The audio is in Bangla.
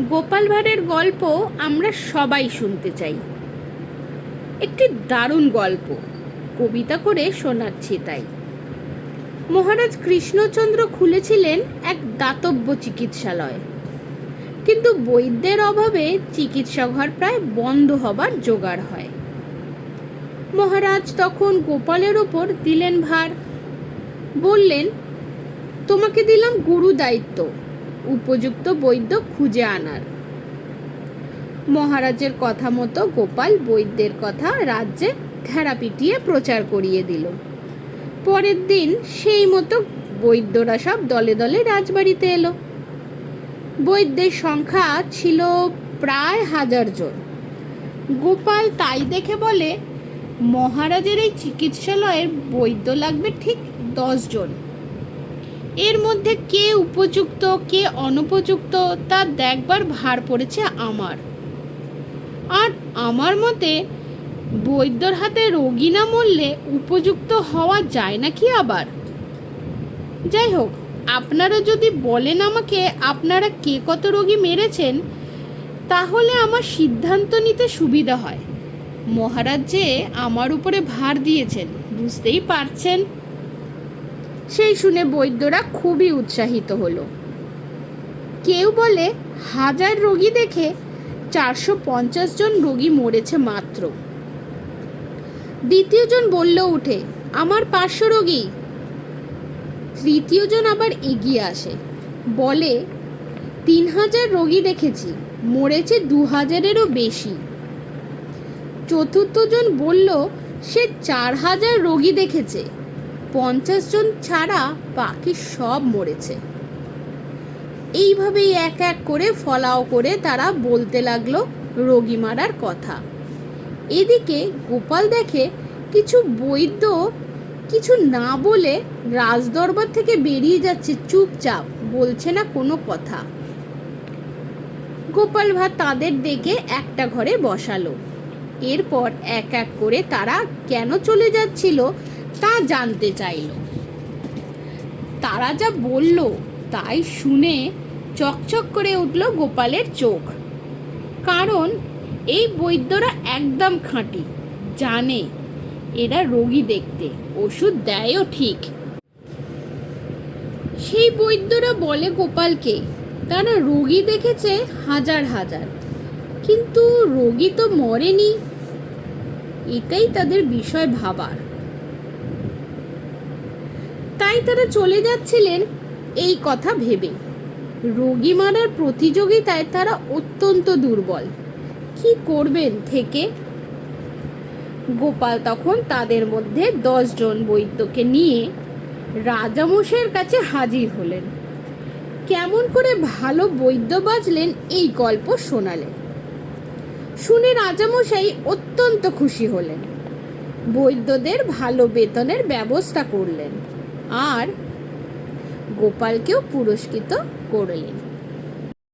গোপাল ভাঁড়ের গল্প আমরা সবাই শুনতে চাই। একটি দারুণ গল্প, কবিতা করে শোনাচ্ছি তাই। মহারাজ কৃষ্ণচন্দ্র খুলেছিলেন এক দাতব্য চিকিৎসালয়। কিন্তু বৈদ্যের অভাবে চিকিৎসাঘর প্রায় বন্ধ হবার জোগাড় হয়। মহারাজ তখন গোপালের ওপর দিলেন ভার। বললেন, তোমাকে দিলাম গুরু দায়িত্ব উপযুক্ত বৈদ্য খুঁজে আনার। মহারাজের কথা মতো গোপাল বৈদ্যের কথা রাজ্যে ঠেরা পিটিয়ে প্রচার করিয়ে দিল। পরের দিন সেই মতো বৈদ্যরা সব দলে দলে রাজবাড়িতে এলো। বৈদ্যের সংখ্যা ছিল প্রায় হাজার জন। গোপাল তাই দেখে বলে, মহারাজের এই চিকিৎসালয়ের বৈদ্য লাগবে ঠিক জন। এর মধ্যে কে উপযুক্ত, কে অনুপযুক্ত তা দেখবার ভার পড়েছে আমার। আর আমার মতে, বৈদ্যর হাতে রোগী না মরলে উপযুক্ত হওয়া যায় নাকি আবার? যাই হোক আপনারা যদি বলেন আমাকে আপনারা কে কত রোগী মেরেছেন, তাহলে আমার সিদ্ধান্ত নিতে সুবিধা হয়। মহারাজ যে আমার উপরে ভার দিয়েছেন, বুঝতেই পারছেন। সেই শুনে বৈদ্যরা খুবই উৎসাহিত হলো। কেউ বলে, হাজার রোগী দেখে চারশো পঞ্চাশ জন রোগী মরেছে মাত্র। দ্বিতীয়জন বলল উঠে, আমার পাঁচশো রোগী। তৃতীয়জন আবার এগিয়ে আসে, বলে, তিন হাজার রোগী দেখেছি, মরেছে দু হাজারেরও বেশি। চতুর্থজন বলল, সে চার হাজার রোগী দেখেছে। পঞ্চাশ জন ছাড়া বাকি সব মরেছে। এইভাবেই এক এক করে ফলাও করে তারা বলতে লাগল রোগী মারার কথা। এদিকে গোপাল দেখে কিছু বৈদ্য কিছু না বলে রাজদরবার থেকে বেরিয়ে যাচ্ছে চুপচাপ, বলছে না কোনো কথা। গোপাল ভাঁড় তাদের ডেকে একটা ঘরে বসালো। এরপর এক এক করে তারা কেন চলে যাচ্ছিল তা জানতে চাইল। তারা যা বলল তাই শুনে চকচক করে উঠল গোপালের চোখ। কারণ এই বৈদ্যরা একদম খাঁটি, জানে, এরা রোগী দেখতে, ওষুধ দেয়ও ঠিক। সেই বৈদ্যরা বলে গোপালকে, তারা রোগী দেখেছে হাজার হাজার, কিন্তু রোগী তো মরেনি। এটাই তাদের বিষয় ভাবার। তাই তারা চলে যাচ্ছিলেন এই কথা ভেবে। রোগী মারার প্রতিযোগিতায় তারা অত্যন্ত দুর্বল। কি করবেন থেকে? গোপাল তখন তাদের মধ্যে জন বৈদ্যকে নিয়ে রাজামশাইয়ের কাছে হাজির হলেন। কেমন করে ভালো বৈদ্য বাজলেন এই গল্প শোনালেন। শুনে রাজামশাই অত্যন্ত খুশি হলেন। বৈদ্যদের ভালো বেতনের ব্যবস্থা করলেন। আর গোপালকেও পুরস্কৃত করলেন।